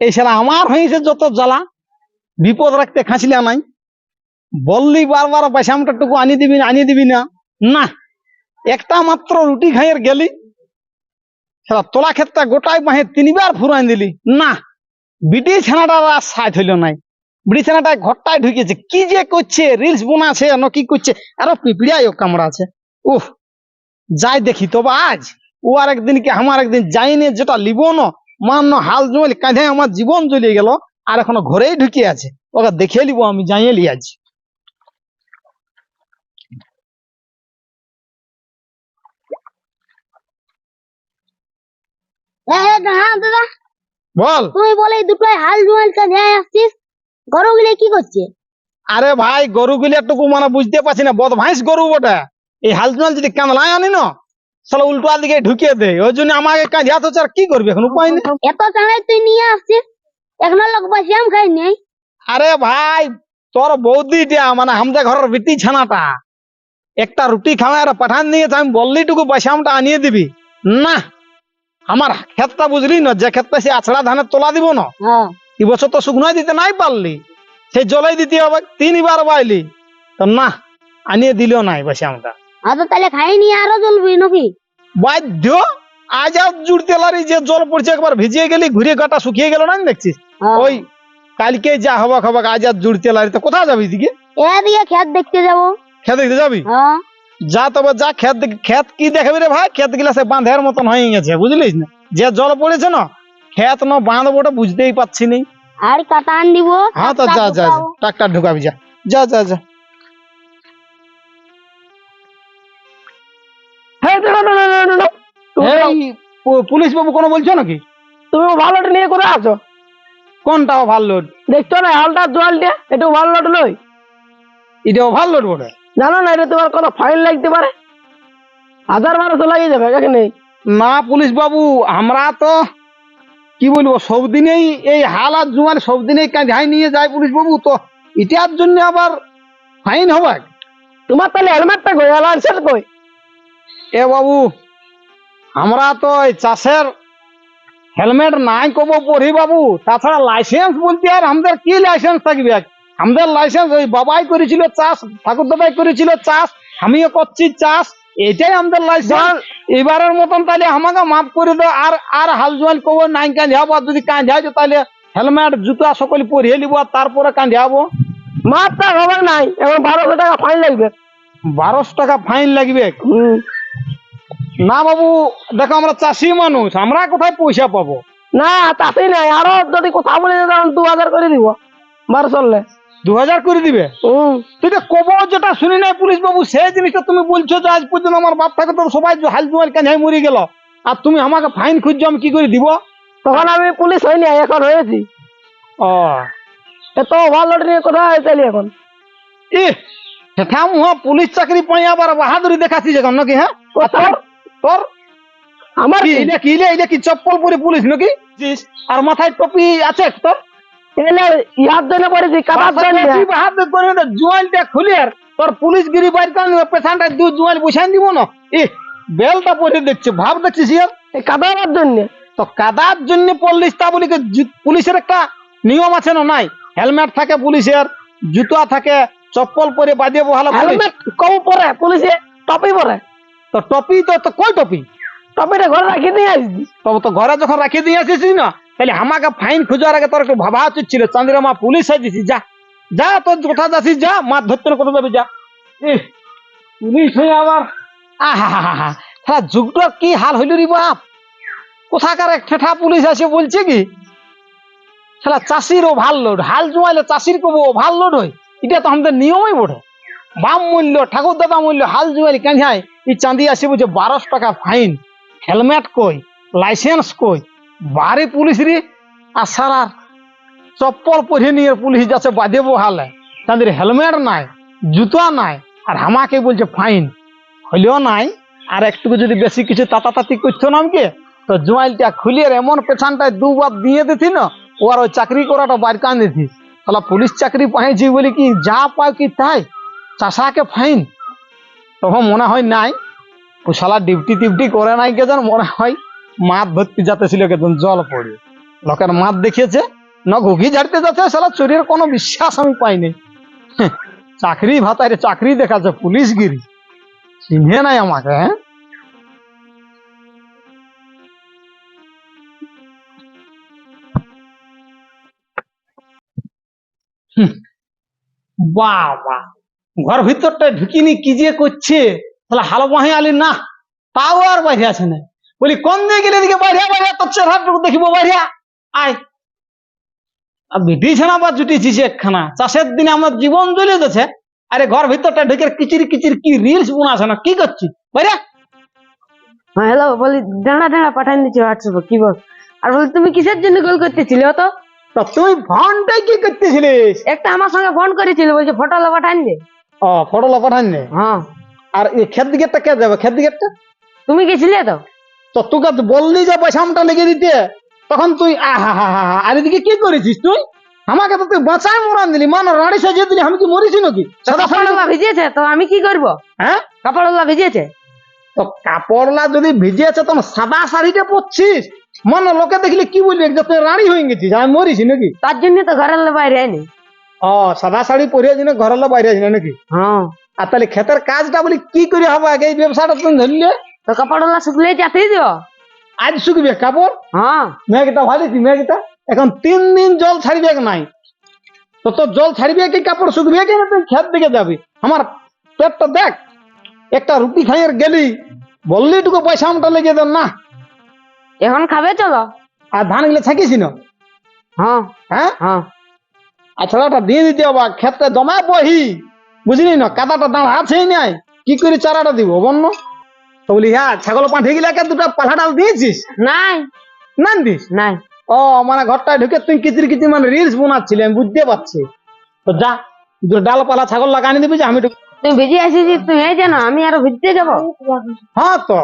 এই শালা আমার হয়েছে যত জ্বালা, বিপদ রাখতে খাঁচলা নাই। বললি বারবার পয়সামটা টুকু আনি দিবি না, আনি দিবি না। না, একটা মাত্র রুটি খাইয়ের গেলি, সেটা তোলা ক্ষেতটা গোটাই বাহে তিনবার ফুরাই দিলি। না, বিটি ছানাটার আর সাইড হইল নাই। বিটি ছানাটা ঘরটায় ঢুকেছে। কি যে করছে রিলস বানাছে না কি করছে, আরও পিঁপড়িয়াই ও কামড়া আছে উহ যাই দেখি তবে আজ, ও আর একদিন কি আমার একদিন যাইনি, যেটা লিব না মান্য হাল জমাইল কাঁধে আমার জীবন জ্বলিয়ে গেল আর এখনও ঘরেই ঢুকে আছে। ওকে দেখে লিব আমি যাইয়ে লি আজ। বল। তুই বলে দুটোই হাল জোয়াল গরুগুলো কি করছে? আরে ভাই গরু গুলি একটুকু মানে বুঝতে পারছি না বদভাইস গরু বটে। এই হাল হালজমাল যদি কামলায় আনি না সালা উল্টো দিকে ঢুকিয়ে দেয় ওই জন্য আমাকে কাঁধে হাত হচ্ছে আর কি করবি এখন? উপায় নেই। এত চাঁড়াই তুই নিয়ে আসছিস? এখনও লোক বসে আম খাই নাই? আরে ভাই তোর বৌদিটা মানে আমাদের ঘরের বিটি ছানাটা একটা রুটি খাওয়ায় আর পাঠান দিয়েছে আমি বললি টুকু আনিয়ে দিবি। না আমার ক্ষেতটা বুঝলি না যে ক্ষেতটা সে আছড়া ধানের তোলা দিব না হ্যাঁ। এই বছর তো শুকনোই দিতে নাই পারলি সেই জলাই দিতে হবে তিনবার বাইলি। তো না আনিয়ে দিলেও নাই পয়সামটা আর তাহলে খাইনি আরও জ্বলবি নাকি? বাধ্য? আজ আর জুড়তে লারি যে জল পড়ছে একবার ভিজিয়ে গেলি ঘুরে গাটা শুকিয়ে গেল না দেখছিস। ওই কালকে যা হবাক হবাক আজ আর জুড়তে লারি তো কোথায় যাবি দিকে এ দিয়ে খেত দেখতে যাব। খেত দেখতে যাবি? যা তবে যা খেত খেত কি দেখবি রে ভাই? খেতগুলা সে বাঁধের মতন হয়ে গেছে বুঝলিস না? যে জল পড়েছে না খেত না বাঁধ ওটা বুঝতেই পাচ্ছি নি। আর কাটান দিব হ্যাঁ তো যা যা যা, ট্রাক্টর ঢুকাবি যা। যা যা যা। এই পুলিশ বাবু কোনো বলছো নাকি? তুমি ভালোটা নিয়ে করে আছো? কোনটা ওভারলোড দেখছ না হালটা জলটা একটু ভালোটা নই এটা ওভারলোড বটে? জানো না এটা তোমার কোনো ফাইন লাগতে পারে? হাজার বারোশো লাগিয়ে যাবে এখানে না পুলিশ বাবু আমরা তো কি বলব সব দিনেই এই হাল আর জুয়ার সব দিনেই কাঁধাই নিয়ে যায় পুলিশ বাবু তো এটার জন্য আবার ফাইন হবে? তোমার তাহলে হেলমেটটা কই লাইসেন্স কই? এ বাবু আমরা তো এই চাষের হেলমেট নাই কব পড়ি বাবু। তাছাড়া লাইসেন্স বলতে আর আমাদের কি লাইসেন্স থাকবে? আমাদের লাইসেন্স ওই বাবাই করেছিল চাষ ঠাকুর দাদাই করেছিল চাষ আমিও করছি চাষ এটাই আমাদের লাইসেন্স এবারের মতন তাহলে আমাকে মাফ করে দাও আর আর হাল জোয়াল কব নাই কাঁধাবো আর যদি কাঁধাইছো তাহলে হেলমেট জুতা সকলে পরিয়ে নিবো আর তারপরে কাঁধাবো মাপটা হবে নাই এখন বারোশো টাকা ফাইন লাগবে। বারোশো টাকা ফাইন লাগবে। না বাবু দেখো আমরা চাষি মানুষ আমরা কোথায় পয়সা পাবো? না তাতেই নাই আরও যদি কথা বলে তখন দু হাজার করে দিব। বারোশো লে দু হাজার করে দিবে? হুম। তুই তো কব যেটা শুনি নাই পুলিশ বাবু সেই জিনিসটা তুমি বলছো যে আজ পর্যন্ত আমার বাপ থাকে তো সবাই যে হাল জুয়াল কাঁধাই মরে গেল। আর তুমি আমাকে ফাইন খুঁজছো আমি কি করে দিব? তখন আমি পুলিশ হইনি এখন হয়েছি। ও। এত ভালো নিয়ে কোথায় চাইলি এখন। ই সেটা মুহ পুলিশ চাকরি পাই আবার বাহাদুরি দেখাচ্ছি যখন নাকি হ্যাঁ? ও তোর? আমার কি? কি চপ্পল পরে পুলিশ নাকি? আর মাথায় টপি আছে তোর? ইয়ার জন্য করেছি কাটার জন্য জুয়ালটা খুলে আর। তোর পুলিশ গিরি বাইর কারণ পেছানটা দু জুয়াল বসাই দিব না। ই বেলটা পরে দেখছে ভাব দেখছিস ইয়ার এই কাটার জন্য। তো কাদার জন্য তা বলি পুলিশের একটা নিয়ম আছে না নাই? হেলমেট থাকে পুলিশের জুতা থাকে চপ্পল পরে বাজিয়ে বহালো হেলমেট কম পরে পুলিশে টপি পরে। তো টপি তো তো কই টপি? টপিটা ঘরে রাখি দিয়ে আসছি তবে তো ঘরে যখন রাখিয়ে দিয়ে আসিস না তাহলে আমাকে ফাইন খুঁজার আগে তোর একটু ভাবা উচিত ছিল। চন্দ্রমা পুলিশ হয়েছিস যা। যা তোর কোথা যাচ্ছিস যা। মাছ ধরতে না কোথা যাবি যা। পুলিশ হয়ে আবার। আহা হা হ্যাঁ যুগটার কি হাল হইল রে বাপ? কোথাকার এক ঠেঠা পুলিশ আছে বলছে কি? শালা চাষির ওভারলোড হাল জুয়াইলে চাষির কব ওভারলোড হয়। এটা তো আমাদের নিয়মই বটে। বাম মূল্য ঠাকুর দাদা মূল্য হাল জুয়াইলে কাঁঝায় এই চাঁদি আসে বুঝে বারোশো টাকা ফাইন, হেলমেট কই, লাইসেন্স কই বারে পুলিশ রে আর সারার চপ্পল পরে নিয়ে পুলিশ যাচ্ছে বাদে বহালে তাদের হেলমেট নাই, জুতা নাই, আর আমাকে বলছে ফাইন। হইলেও নাই, আর একটু যদি বেশি কিছু তাতাতাতি করতো না আমাকে, তো জোয়াইলটা খুলিয়ে এমন পেছানটায় দুবার দিয়ে দিতি না, ও আর ওই চাকরি করাটা বাইর কান দিতি। তাহলে পুলিশ চাকরি পাইছি বলি কি যা পায় কি তাই? চাষাকে ফাইন। তখন মনে হয় নাই। ও শালা ডিউটি টিউটি করে নাই কে যেন মনে হয় মাছ ধরতে যাতে ছিল কেতন জল পড়ে। লোকের মাত দেখিয়েছে না ঘুঘি ঝাড়তে যাচ্ছে সালা চোরের কোনো বিশ্বাস আমি পাইনি। হ্যাঁ, চাকরি ভাতারে চাকরি দেখাচ্ছে পুলিশ গিরি চিনে নাই আমাকে হ্যাঁ? হুম, বাবা। ঘর ভিতরটা ঢুকিনি কি যে করছে? তাহলে হালো বাহি আলি না তাও আর বাইরে আছে না। বলি কোন দিকে গেলে দিকে বাইরে বাইরে তোর চেহারাটুকু দেখিব বাইরে আয়। আর বিটিছে না বা জুটিছিস একখানা। চাষের দিনে আমার জীবন জ্বলে যাচ্ছে আরে ঘর ভিতরটা ঢুকে কিচির কিচির কি রিলস বানাছে না কি করছিস বাইরে। হ্যাঁ হ্যালো বলি ডানা ডানা পাঠান দিচ্ছি হোয়াটসঅ্যাপে কি বল? আর বলি তুমি কিসের জন্য কল করতেছিলে তো তুই ফোনটাই কি করতেছিলিস? একটা আমার সঙ্গে ফোন করেছিল বলছে ফটোলা পাঠান দে। ও নে হ্যাঁ। আর এই খেত দিকেরটা কে যাবে? খেত দিকেরটা? তুমি গেছিলে তো? তো তোকে বললি যে পয়সামটা লেগে দিতে। তখন তুই আহা হা হা আর এদিকে কি করেছিস তুই? আমাকে তো তুই বাঁচাই মরান দিলি। মানে রাড়ি সাজিয়ে দিলি আমি কি মরেছি নাকি? কাপড়ওয়ালা ভিজেছে তো আমি কি করব? হ্যাঁ? কাপড়ওয়ালা ভিজেছে তো কাপড়লা যদি ভিজে আছে তখন সাদা শাড়িটা পরছিস? মানে লোকে দেখলে কি বলবি? যে তুই রানী হয়ে গেছিস আমি মরিছি নাকি? তার জন্য তো ঘরের বাইরে আইনি। ও সাদা শাড়ি পরে আছি না ঘরের বাইরে আছি নাকি? হ্যাঁ আর তাহলে ক্ষেতের কাজটা বলি কি করে হবে? আগে এই ব্যবসাটা তুমি ধরলে তো কাপড়ওয়ালা শুকলে যাতেই দিও আজ শুকবে কাপড় হ্যাঁ মেঘটা ভালিছি মেঘটা এখন তিন দিন জল ছাড়বে নাই? তো তোর জল ছাড়বে কি? কাপড় শুকবে কি? না তুই খেত দিকে যাবি? আমার পেটটা দেখ একটা রুটি খাইয়ের গেলি বললি টুকু পয়সা আমটা লেগে দেন না। এখন খাবে চলো। আর ধানগুলো থাকিস না? হ্যাঁ হ্যাঁ হ্যাঁ আর ছাড়াটা দিয়ে দিতে হবে ক্ষেত্রে জমা বহি। বুঝলি না? কাদাটা দাঁড় আছেই নাই। কি করে চারাটা দিব বন্য? তো বলি হ্যাঁ ছাগল পাঠিয়ে গেলে একে দুটো পাঠা ডাল দিয়েছিস? নাই। না দিস? নাই। ও মানে ঘরটায় ঢুকে তুই কিচির কিচির মানে রিলস বানাচ্ছিলি আমি বুঝতে পারছি। তো যা দুটো ডাল পালা ছাগল লাগানি দিবি যে আমি তুমি ভিজে আসিছি তুমি এই জানো আমি আরও ভিজতে যাব। হ্যাঁ তো।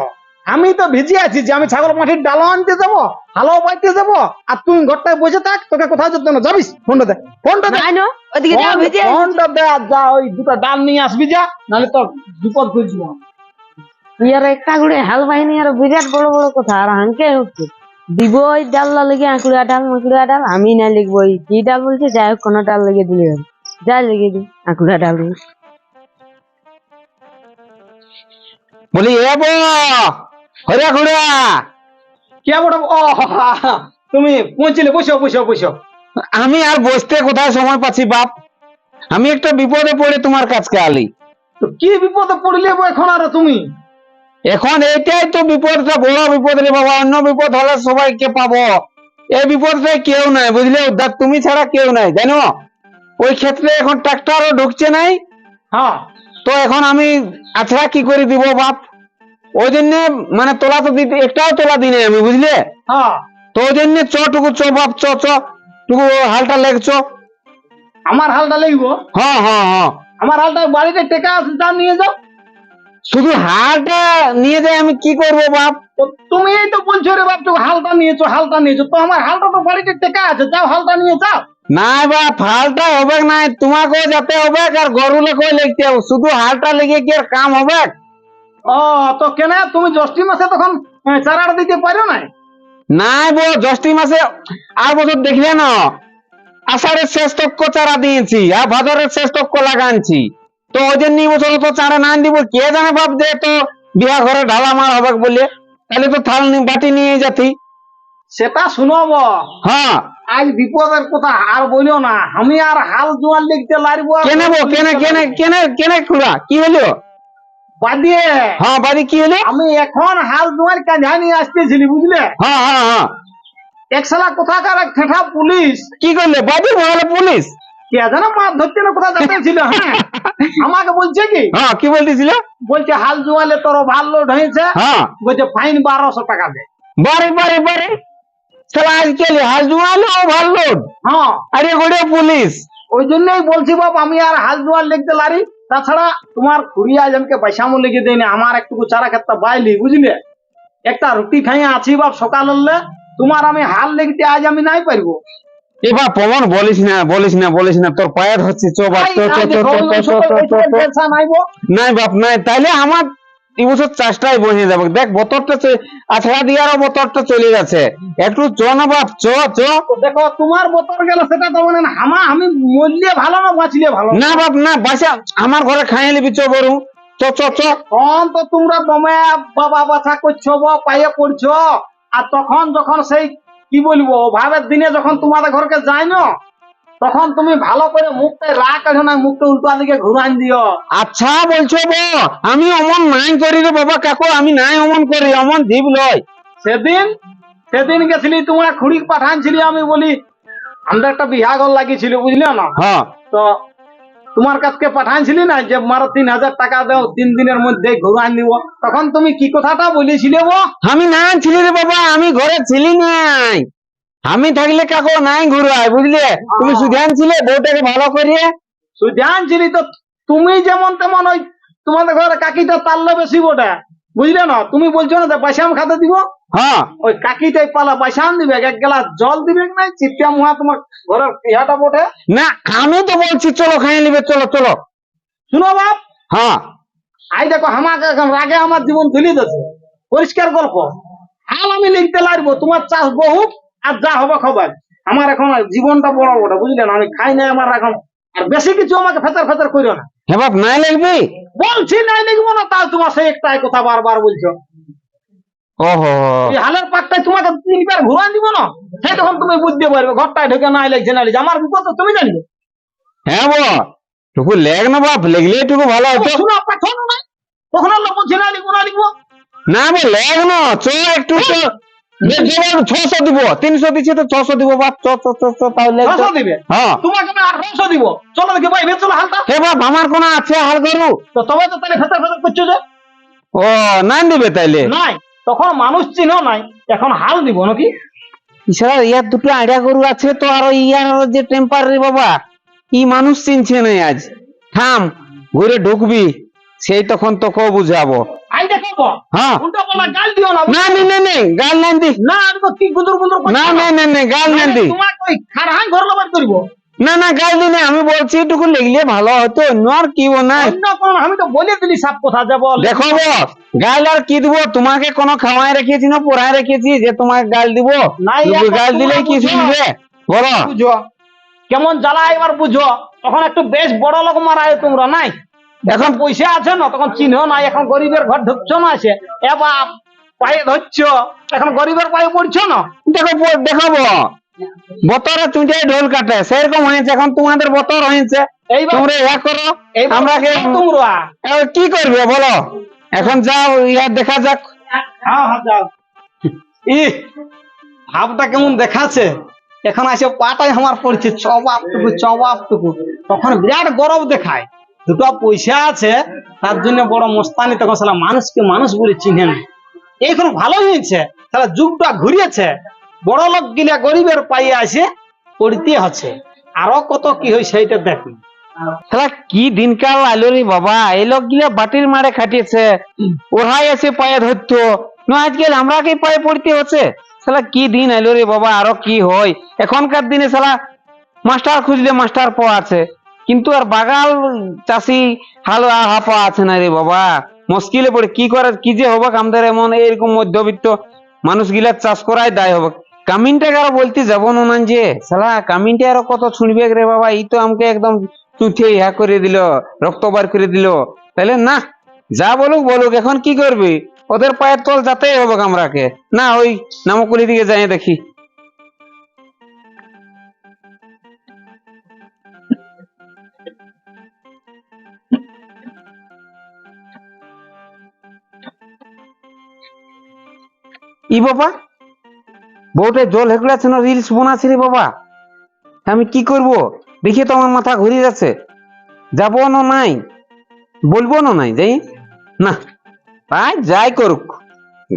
আমি তো ভিজে আছি যে আমি ছাগল মাটির ডাল আনতে যাব হালো পাইতে যাব আর তুই ঘরটায় বসে থাক তোকে কোথাও যেতে না। যাবিস? ফোনটা দে। ফোনটা দে। ওদিকে যাও ভিজে ফোনটা দে আর যা ওই দুটো ডাল নিয়ে আসবি যা নাহলে তোর বিপদ করছিল তুই আর একটা গুড়ে হাল বাহিনী আর বিরাট বড় বড় কথা আর হচ্ছে। দিব ওই ডাল লেগে আঁকুড়া ডাল মাকুড়া ডাল আমি না লিখব ওই কি ডাল বলছে যাই হোক কোনো ডাল লেগে দিলে হবে। যা লেগে দি আঁকুড়া ডাল বলি এ বো হরিয়া খুড়া কে বড় ও তুমি পৌঁছিলে বসো বসো বসো। আমি আর বসতে কোথায় সময় পাচ্ছি বাপ? আমি একটা বিপদে পড়ে তোমার কাছকে আলি। কি বিপদে পড়লে এখন আর তুমি? এখন এইটাই তো বিপদটা বড় বিপদ রে বাবা। অন্য বিপদ হলে সবাইকে পাবো? এই বিপদটাই কেউ নাই বুঝলে? উদ্ধার তুমি ছাড়া কেউ নাই জানো? ওই ক্ষেত্রে এখন ট্রাক্টরও ঢুকছে নাই। হ্যাঁ। তো এখন আমি আছড়া কি করে দিব বাপ? ওই জন্য মানে তোলা তো দিতে একটাও তোলা দিনে আমি বুঝলে? হ্যাঁ। তো ওই জন্য চ টুকু চ বাপ চ চ টুকু হালটা লেগছ আমার হালটা লাগবো হ্যাঁ হ্যাঁ হ্যাঁ। আমার হালটা বাড়িতে টেকা আছে তা নিয়ে যাও। শুধু হালটা নিয়ে যাই আমি কি করব বাপ? তুমি এই তো বলছো রে বাপ তুমি হালটা নিয়েছো হালটা নিয়েছো তো আমার হালটা তো বাড়িতে টেকা আছে যাও হালটা নিয়ে যাও। না বাপ হালটা হবে নাই তোমাকেও যাতে হবে আর গরুলেকেও লিখতে হবে। শুধু হালটা লেগে কি আর কাম হবে ও তো কেন? তুমি জ্যৈষ্ঠী মাসে তখন চারাটা দিতে পারো না নাই বো জ্যৈষ্ঠী মাসে আর বছর দেখলে না। আষাঢ়ের শেষ তক্ক চারা দিয়েছি আর ভাদরের শেষ তক্ক লাগানছি তো ওই জন্য বছর তো চারা না দিব কে জানে বাপ যে তো বিয়া ঘরে ঢালা মার হবে বলে। তাহলে তো থাল বাটি নিয়ে যাতি। সেটা শুনব হ্যাঁ। আজ বিপদের কথা আর বলিও না। আমি আর হাল জোয়ার লিখতে আর কেনে বো কেনে কেনে কেনে কেনে খুড়া? কি হলো হ্যাঁ বাড়ি কি হলো? আমি এখন হাল কাঁধা নিয়ে আসতেছিলি বুঝলে? হ্যাঁ হ্যাঁ হ্যাঁ। কোথাকার এক ঠেঠা পুলিশ। কি করলে? মহলে পুলিশ? কে যেন মাছ ধরতে না হ্যাঁ? আমাকে বলছে কি? হ্যাঁ কি বলতেছিল? বলছে হাল জোয়ালে তোর ভালো লোড হয়েছে। হ্যাঁ। বলছে ফাইন বারোশো টাকা দে। বারে বারে বারে সালা আজকাল হাল জুয়ালো ভালো লোড হ্যাঁ। আরে পুলিশ। ওই জন্যই বলছি বাপ আমি আর হাল জোয়ার লিখতে লারি। তাছাড়া তোমার খুড়িয়া জনকে মূল্য লিখে দেয়নি আমার একটু চারা ক্ষেত্রে বাইলি বুঝলে? একটা রুটি খাইয়া আছি বাপ সকাল হলে তোমার আমি হাল লেগে আজ আমি নাই পারব। এবার পবন বলিস না বলিস না বলিস না তোর পায়ের হচ্ছে চো বাপ। নাই বাপ নাই তাইলে আমার এই বছর চাষটাই বসে যাবে। দেখ বতরটা আছড়া দিয়ারও বতরটা চলে যাচ্ছে একটু চ না বাপ চ চ। দেখো তোমার বোতল গেল সেটা তো মানে না। হামা আমি মরলে ভালো না বাঁচলে ভালো? না বাপ না বাসা আমার ঘরে খাইয়ে নিবি চ বরু। চ চ চ। তখন তো তোমরা দমে বাবা বাছা করছ বা পায়ে পড়ছো। আর তখন যখন সেই কি বলব অভাবের দিনে যখন তোমাদের ঘরকে যাই না তখন তুমি ভালো করে মুখটা রাখ কাঢ়ো না মুখটা উল্টো দিকে ঘুরান দিও। আচ্ছা বলছো বো আমি অমন নাই করি রে বাবা কাকু আমি নাই অমন করি অমন জীব লয় সেদিন সেদিন গেছিলি তোমার খুড়ি পাঠানছিলি আমি বলি আমাদের একটা বিহাগর লাগিয়েছিল বুঝলে না? হ্যাঁ। তো তোমার কাছকে পাঠানছিলি না যে মারো তিন হাজার টাকা দাও তিন দিনের মধ্যে ঘুরান দিব। তখন তুমি কি কথাটা বলেছিলে গো আমি না ছিলি রে বাবা আমি ঘরে ছিলি নাই। আমি থাকলে কাকু নাই ঘুরাই বুঝলে? তুমি সুধান ছিলে বউটাকে ভালো করিয়ে। জানছিলি তো তুমি যেমন তেমন ওই তোমাদের ঘরে কাকিটা তাল্লে বেশি বটে বুঝলে না? তুমি বলছো না যে পয়সা খাতে দিব? হ্যাঁ। ওই কাকিটাই পালা পয়সা দিবে এক গ্লাস জল দিবে নাই? চিপটা মুহা তোমার ঘরের ইহাটা বটে। না আমি তো বলছি চলো খাইয়ে নিবে চলো চলো। শুনো বাপ। হ্যাঁ। আই দেখো আমাকে এখন রাগে আমার জীবন ধুলি দিচ্ছে পরিষ্কার গল্প। হাল আমি লিখতে লাগবো তোমার চাষ বহু আর যা হবে খবর। আমার এখন জীবনটা বড় বড় বুঝলে না? আমি খাই নাই আমার এখন। আর বেশি কিছু আমাকে ফেচার ফেচার করিও না। হ্যাঁ বাপ নাই লাগবে বলছি নাই লিখব না তাও তোমার সেই একটাই কথা বারবার বলছো। ওহো। এই হালের পাকটাই তোমাকে তিনবার ঘুরান দিব না? তখন তুমি বুঝতে পারবে ঘরটায় ঢুকে নাই লাগছে না লাগছে আমার বিপদ তুমি জানবে। হ্যাঁ বো টুকু লেগ না বাপ লেগলে টুকু ভালো হতো। শোনো পাঠানো না লিখব না লিখব? না বো লেগ না চ একটু ছশো দিব তিনশো দিচ্ছে তো ছশো দিব তাহলে হ্যাঁ। তোমাকে আমি আঠারোশো দিব। চলো দেখি ভাই ভেতরে হালটা। হে বাপ আমার কোন আছে হাল গরু তো তবে তো তাহলে ফেতার ফেতার করছ যে? ও নাই দিবে তাইলে? নাই। তখন মানুষ চিহ্ন নাই এখন হাল দিব নাকি? ইসারা ইয়ার দুটো আইডিয়া গরু আছে তো আর ইয়ার যে টেম্পারারি বাবা ই মানুষ চিনছে না আজ। থাম ঘুরে ঢুকবি। সেই তখন তোকে বুঝাবো। হ্যাঁ। না না নে নে নে গাল না আমি না না না না গাল না না গাল দি না বলছি এটুকু লিখলে ভালো হতো অন্য আর কি নাই। আমি তো বলে দিলি সব কথা যে বল। দেখো গাল আর কি দিব? তোমাকে কোনো খাওয়াই রেখেছি না পড়ায় রেখেছি যে তোমাকে গাল দিব? গাল দিলে কি শুনবে? বলো। বুঝো। কেমন জ্বালা এবার বুঝো। তখন একটু বেশ বড় লোক মারায় তোমরা নাই? এখন পয়সা আছে না তখন চিহ্ন নাই এখন গরিবের ঘর ঢুকছো না আছে এ বাপ পায়ে ধরছো এখন গরিবের পায়ে পড়ছো না? দেখো দেখাবো। বতরে চুঁচাই ঢোল কাটে সেরকম হয়েছে এখন তোমাদের বতর হয়েছে। তোমরা ইয়া করো আমরা তোমরা। কি করবে বলো? এখন যাও ইয়া দেখা যাক। হ্যাঁ হ্যাঁ ই ভাবটা কেমন দেখাচ্ছে? এখন আসে পাটাই আমার পড়ছে চবাপ টুকু চবাপ টুকু তখন বিরাট গরব দেখায়। দুটো পয়সা আছে, তার জন্য বড় মস্তানি তখন সালা মানুষকে মানুষ বলে চিনে না এইখন ভালো হয়েছে তাহলে যুগটা ঘুরিয়েছে। বড় লোক গিলা গরিবের পাইয়ে আসে, পড়তে হচ্ছে। আরও কত কি হয় সেইটা দেখুন। শালা কি দিনকাল আলো রে বাবা, এই লোক গিলা বাটির মারে খাটিয়েছে, ওরাই এসে পায়ে ধরতো। না, আজকাল আমরাকে পায়ে পড়তে হচ্ছে। শালা কি দিন এলো রে বাবা, আরও কি হয়? এখনকার দিনে শালা মাস্টার খুঁজলে মাস্টার পাওয়া আছে। কিন্তু আর বাগাল চাষি হালো আহা পাওয়া আছে না রে বাবা। মুশকিলে পড়ে, কি করে কি যে হবে আমাদের এমন এরকম মধ্যবিত্ত মানুষ গিলা চাষ করাই দায় হবে কামিনটা কারও বলতে যাব না যে শালা, কামিনটা আরও কত শুনবে রে বাবা, এই তো আমাকে একদম চুথে ইহা করে দিল, রক্ত বার করে দিল। তাহলে না, যা বলুক বলুক, এখন কি করবি? ওদের পায়ের তল যাতেই হবে আমরাকে। না, ওই নামকুলি দিকে যাই দেখি। ই বাবা বউটা জল হেকুলাছে না রিলস বানাচ্ছে রে বাবা। আমি কি করব? দেখে তো আমার মাথা ঘুরে যাচ্ছে। যাব না নাই? বলব না নাই, যাই। না তাই যাই করুক।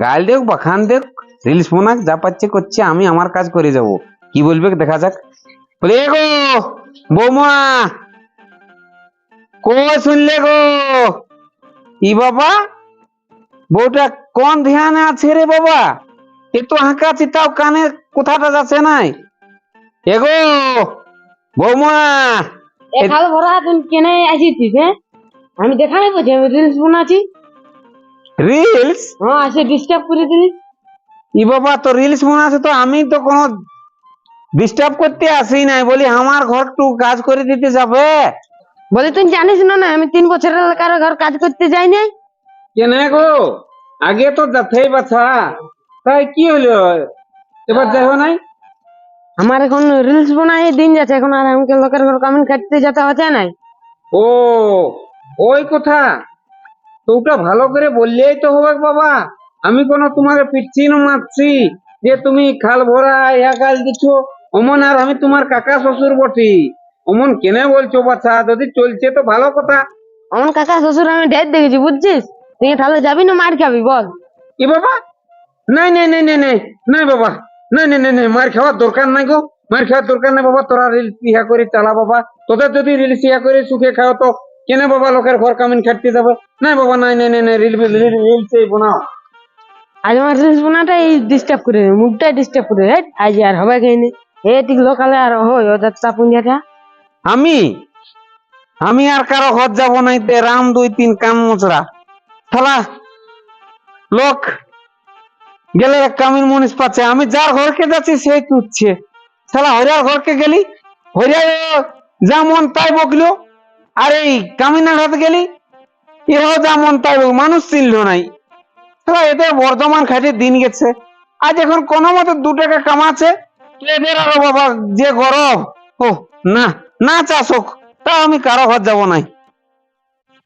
গাল দেখ বা খান দেখ রিলস বানাক, যা পাচ্ছে করছে, আমি আমার কাজ করে যাব। কি বলবে দেখা যাক। বলে গো, বৌমা, কই শুনলে গো? ই বাবা বউটা কোন ধ্যানে আছে রে বাবা? এ তো হাঁকা চিতাও কানে কোথাটা যাচ্ছে নাই? এগো বৌমা। এক হাল ভরা তুমি কেনে আসিছিস হ্যাঁ আমি দেখা নাই বলছি আমি রিলস বানাচ্ছি। রিলস হ্যাঁ আসে ডিস্টার্ব করে দিলি। ই বাবা তো রিলস বানাছে তো আমি তো কোনো ডিস্টার্ব করতে আসি নাই বলি আমার ঘর টু কাজ করে দিতে যাবে। বলে তুই জানিস না না আমি তিন বছরের কারও ঘর কাজ করতে যাই নাই? কেন গো? আগে তো যাচ্ছেই বাছা। তাই কি হলো? এবার যাইও নাই? আমার এখন রিলস বানাই দিন যাচ্ছে এখন আর আমাকে লোকের ঘর কামিন কাটতে যেতে হচ্ছে নাই। ও ওই কথা। তো ওটা ভালো করে বললেই তো হবে বাবা। আমি কোনো তোমাকে পিটছি না মারছি যে তুমি খাল ভরা ইয়া কাল দিছো অমন আর আমি তোমার কাকা শ্বশুর বটি। অমন কেনে বলছো বাচ্চা যদি চলছে তো ভালো কথা। অমন কাকা শ্বশুর আমি ডেট দেখেছি বুঝছিস? তুই তাহলে যাবি না মার খাবি বল কি বাবা নাই নাই নাই নাই নাই নাই বাবা নাই নাই নাই নাই মার খাওয়ার দরকার নাই গো মার খাওয়ার দরকার নাই বাবা তোরা রিলস ইয়া করে চালা বাবা তোদের যদি রিলস ইয়া করে সুখে খাও তো কেনে বাবা লোকের ঘর কামিন খাটতে যাবে নাই বাবা নাই নাই নাই নাই রিল রিলস বানাও আজ আমার রিলস বানাটা এই ডিস্টার্ব করে মুখটা ডিস্টার্ব করে। আজ আর হবে খাইনি এ ঠিক লোকালে আর হয় ওদের চাপুঞ্জাটা আমি আমি আর কারও ঘর যাব নাই তে রাম দুই তিন কান মুচরা শালা, লোক, গেলে কামিন মনীষ পাচ্ছে। আমি যার ঘরকে যাচ্ছি, সেই তুচ্ছে। শালা, হরিয়ার ঘরকে গেলি? হরিয়া যা মন তাই বকলো আর এই কামিনার হাতে গেলি? এরাও যা মন তাই বকলো। মানুষ চিনল নাই। শালা, এদের বর্ধমান খাটে দিন গেছে। আজ এখন কোনো মতে দু টাকা কামাচ্ছে। এদের আরও বাবা, যে গরম ও না না চাষ হোক তা আমি কারও ঘর যাব নাই।